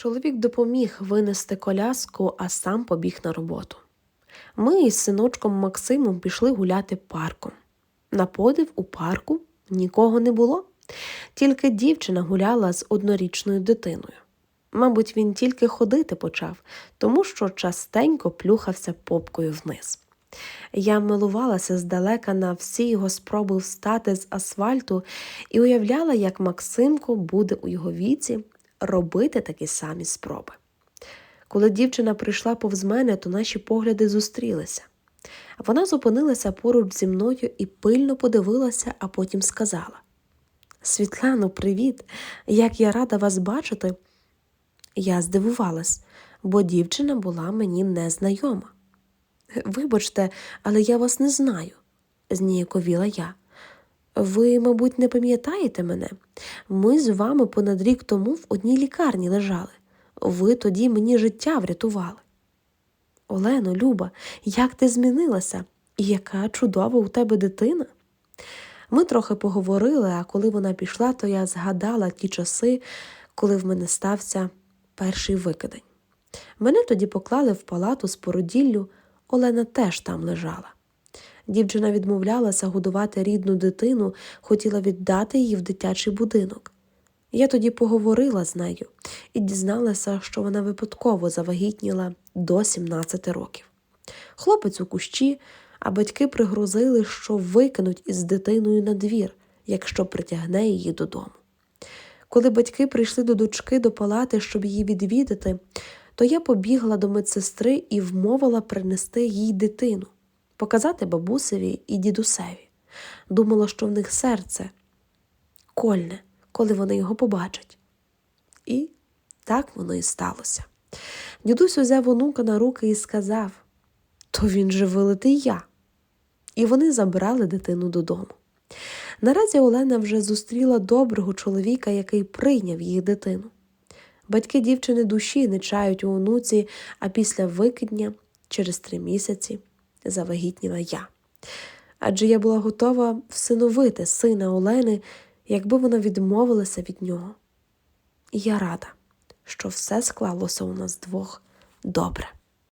Чоловік допоміг винести коляску, а сам побіг на роботу. Ми із синочком Максимом пішли гуляти парком. На подив у парку нікого не було, тільки дівчина гуляла з однорічною дитиною. Мабуть, він тільки ходити почав, тому що частенько плюхався попкою вниз. Я милувалася здалека на всі його спроби встати з асфальту і уявляла, як Максимко буде у його віці робити такі самі спроби. Коли дівчина прийшла повз мене, то наші погляди зустрілися. Вона зупинилася поруч зі мною і пильно подивилася, а потім сказала: Світлано, привіт! Як я рада вас бачити. Я здивувалась, бо дівчина була мені незнайома. Вибачте, але я вас не знаю, зніяковіла я. Ви, мабуть, не пам'ятаєте мене? Ми з вами понад рік тому в одній лікарні лежали. Ви тоді мені життя врятували. Олено, Люба, як ти змінилася? І яка чудова у тебе дитина? Ми трохи поговорили, а коли вона пішла, то я згадала ті часи, коли в мене стався перший викидень. Мене тоді поклали в палату з породіллю, Олена теж там лежала. Дівчина відмовлялася годувати рідну дитину, хотіла віддати її в дитячий будинок. Я тоді поговорила з нею і дізналася, що вона випадково завагітніла до 17 років. Хлопець у кущі, а батьки пригрозили, що викинуть із дитиною на двір, якщо притягне її додому. Коли батьки прийшли до дочки до палати, щоб її відвідати, то я побігла до медсестри і вмовила принести їй дитину, показати бабусеві і дідусеві. Думала, що в них серце кольне, коли вони його побачать. І так воно і сталося. Дідусь узяв онука на руки і сказав то він же вилитий я. І вони забрали дитину додому. Наразі Олена вже зустріла доброго чоловіка, який прийняв її дитину. Батьки дівчини душі не чають у онуці, а після викидня, через три місяці, завагітніла я. Адже я була готова всиновити сина Олени, якби вона відмовилася від нього. І я рада, що все склалося у нас двох добре.